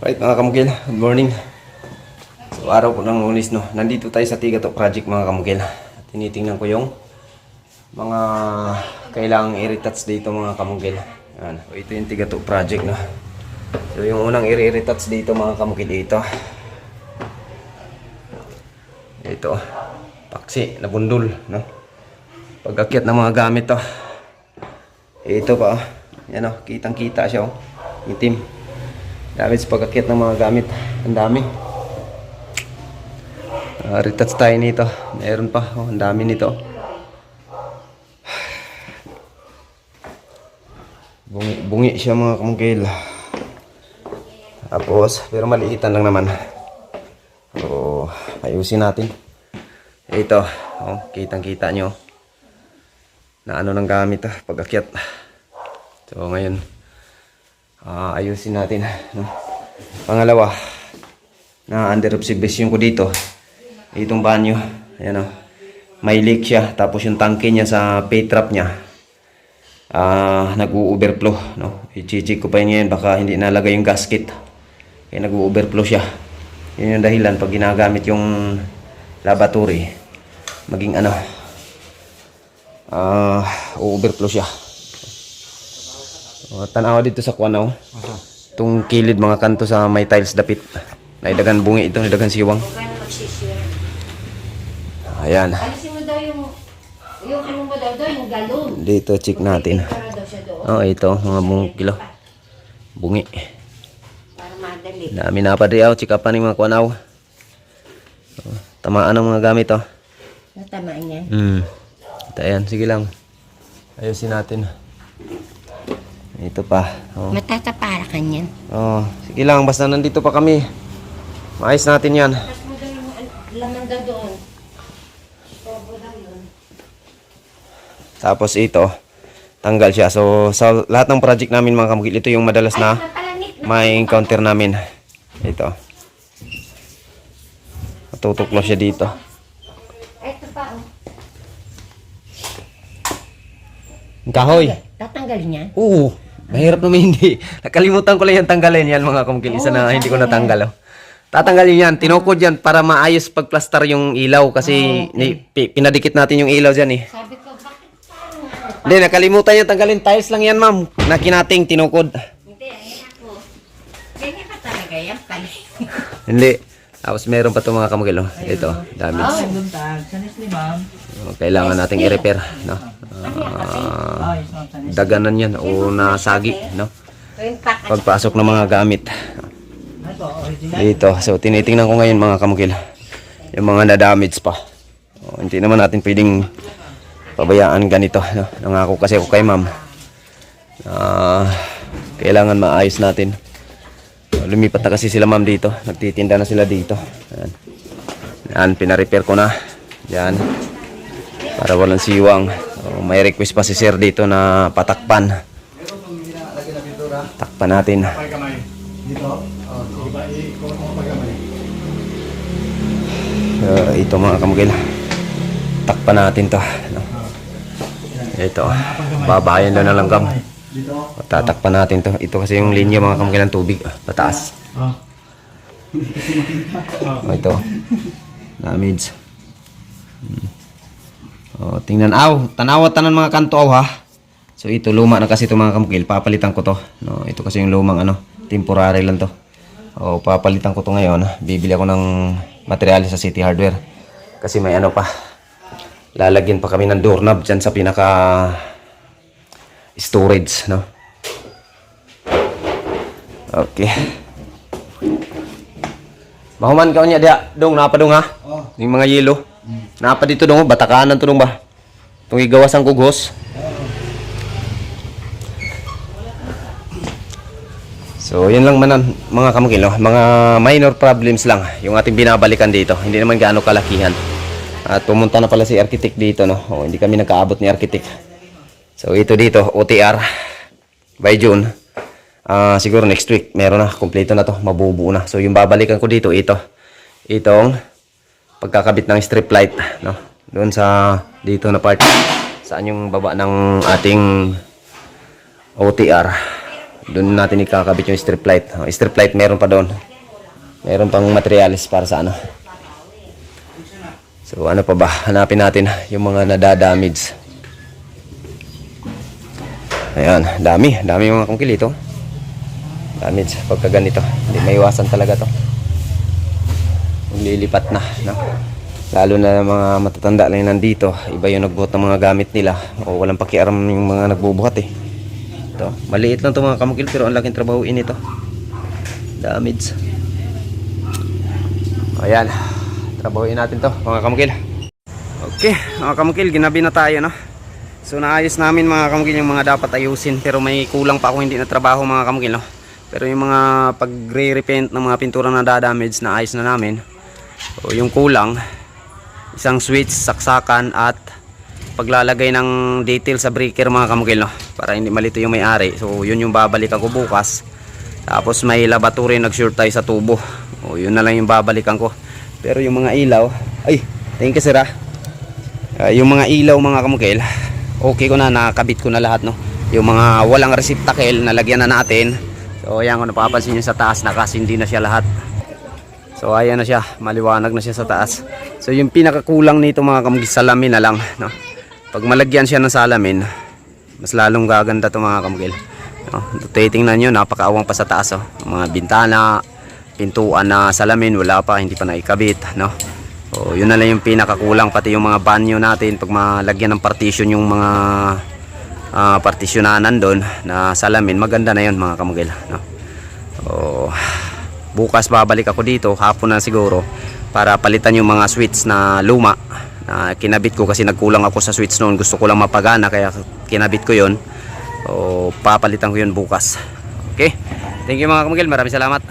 Right mga kamukil, good morning. So araw ko ng unis no. Nandito tayo sa Tigato Project mga kamukil. Tinitingnan ko yung mga kailangang i-retouch dito mga kamukil. Yan. So, ito yung Tigato Project no. So yung unang i-retouch dito mga kamukil ito. Ito. Paksi na bundol no. Pagkakyat ng mga gamit to. Ito pa. oh. Yan oh, kitang-kita siya oh. Itim. Dami sa pagkakit ng mga gamit. Ang dami. Uh, retouch tayo nito. Meron pa. Oh, ang dami nito. Bungi, bungi siya mga kamugil. Tapos, pero maliitan lang naman. So, ayusin natin. Ito. Oh, kitang-kita nyo. Na ano ng gamit ah, pagkakyat. So, ngayon, Ah, ayusin natin. No? Pangalawa, na under observation ko dito, itong banyo, ayan o, may leak siya, tapos yung tangke niya sa pay trap niya, ah, nag-overflow, no? I-check ko pa yun baka hindi nalagay yung gasket, kaya nag-overflow siya. Yun yung dahilan pag ginagamit yung laboratory, maging ano, ah, overflow siya. O, tanawa dito sa kuwanaw. Itong kilid mga kanto sa may tiles dapit. Naidagan bungi ito, naidagan siwang. Ayan. Alisin mo daw yung, yung ano. Dito check natin. Oh, ito, mga bungi kilo. Bungi. Dami na pa diyaw, check up pa ni mga kuwanaw. Oh, tamaan ang mga gamit oh. Natamaan niya. Hmm. Ito, ayan, sige lang. Ayusin natin. Ito pa. Oh. Matatapara ka niyan. oh, sige lang, basta nandito pa kami. Maayos natin yan. Tapos mo daw yung laman daw doon. Bobo daw yun. Tapos ito, tanggal siya. So, sa lahat ng project namin mga kamukil, ito yung madalas na may encounter namin. Ito. Matutuklo siya dito. Ito pa oh. Ang kahoy. Tatanggalin niya. Oo. Mahirap naman hindi. Nakalimutan ko lang yan tanggalin yan mga kamukil. Isa na hindi ko natanggal. Oh. Tatanggalin yan. Tinukod yan para maayos pagplaster yung ilaw kasi ni, pi- pinadikit natin yung ilaw dyan eh. Sabi ko, bakit parang ano? Hindi, nakalimutan niya tanggalin. Tiles lang yan ma'am. Nakinating tinukod. Hindi, ayun ako. Ganyan ka talaga yan pala. Hindi. Tapos meron pa itong mga kamukil. Oh. Ito, damage. Buntag, sanis ni ma'am. Oh, kailangan nating i-repair, no? Daganan yan o nasagi, no? Pagpasok ng mga gamit dito. So, tinitingnan ko ngayon mga kamukil. Yung mga na-damage pa. Oh, hindi naman natin pwedeng pabayaan ganito. No? Nangako kasi ako kay ma'am. na kailangan maayos natin. Lumipat na kasi sila ma'am dito. Nagtitinda na sila dito. Yan. Yan, pina-repair ko na. Yan. Para walang siwang. So, may request pa si sir dito na patakpan. Takpan natin. Uh, ito mga kamugil. Takpan natin to. No? Ito. Babayan lang na langgam. Tatakpan natin to. Ito kasi yung linya mga kamugil ng tubig. ah, Pataas. Oh, ito. Damage. Hmm. Oh, tingnan. Aw, tanawa tanan mga kanto aw ha. So ito luma na kasi ito mga kamukil. Papalitan ko to. No, ito kasi yung lumang ano, temporary lang to. Oh, papalitan ko to ngayon. Bibili ako ng materials sa City Hardware. Kasi may ano pa. Lalagyan pa kami ng doorknob dyan sa pinaka storage, no? Okay. Mahuman ka niya dia, dong napa dong ha? Oh. Yung mga yelo. Napa dito dong, batakanan to dong ba? Tung igawas ang kugos. So, yun lang manan mga kamukil, no? mga minor problems lang yung ating binabalikan dito. Hindi naman gaano kalakihan. At pumunta na pala si architect dito, no? O, hindi kami nakaabot ni architect. So, ito dito, OTR by June. Ah, siguro next week meron na kompleto na to, mabubuo na. So yung babalikan ko dito ito. Itong pagkakabit ng strip light, no. Doon sa dito na part saan yung baba ng ating OTR. Doon natin ikakabit yung strip light. Oh, strip light meron pa doon. Meron pang materials para sa ano. So ano pa ba? Hanapin natin yung mga nadadamage. Ayan, dami. Dami mga kungkil ito. Damage pagka ganito. Hindi maiwasan talaga to. Lilipat na. No? Lalo na mga matatanda na yung nandito. Iba yung nagbuhat ng mga gamit nila. O walang pakiaram yung mga nagbubuhat eh. Ito. Maliit lang to mga kamukil pero ang laking trabahuin ito. Damage. Ayan. Trabahuin natin to mga kamukil. Okay, mga kamukil, ginabi na tayo no. So naayos namin mga kamukil yung mga dapat ayusin pero may kulang pa ako hindi na trabaho mga kamukil no. Pero yung mga pag-re-repaint ng mga pintura na da-damage na ayos na namin. So yung kulang isang switch, saksakan at paglalagay ng detail sa breaker mga kamukil no para hindi malito yung may-ari. So yun yung babalikan ko bukas. Tapos may laboratory nag-sure tayo sa tubo. O yun na lang yung babalikan ko. Pero yung mga ilaw, ay, thank you sir ah. Ah, yung mga ilaw mga kamukil, okay ko na, nakabit ko na lahat no. Yung mga walang resiptakel, nalagyan na natin. So ayan kung napapansin nyo sa taas, nakasindi na siya lahat. So ayan na siya, maliwanag na siya sa taas. So yung pinakakulang nito mga kamukil, salamin na lang. No? Pag malagyan siya ng salamin, mas lalong gaganda to mga kamukil. No? Titingnan nyo, napakaawang pa sa taas. Oh. Mga bintana, pintuan na salamin, wala pa, hindi pa naikabit. No? So, yun na lang yung pinakakulang pati yung mga banyo natin pag malagyan ng partition yung mga uh, partisyonanan doon na salamin maganda na yun mga kamugil no? so, bukas babalik ako dito hapon na siguro para palitan yung mga switch na luma na kinabit ko kasi nagkulang ako sa switch noon. Gusto ko lang mapagana kaya kinabit ko yun. So, papalitan ko yun bukas. Okay? Thank you mga kamugil. Maraming salamat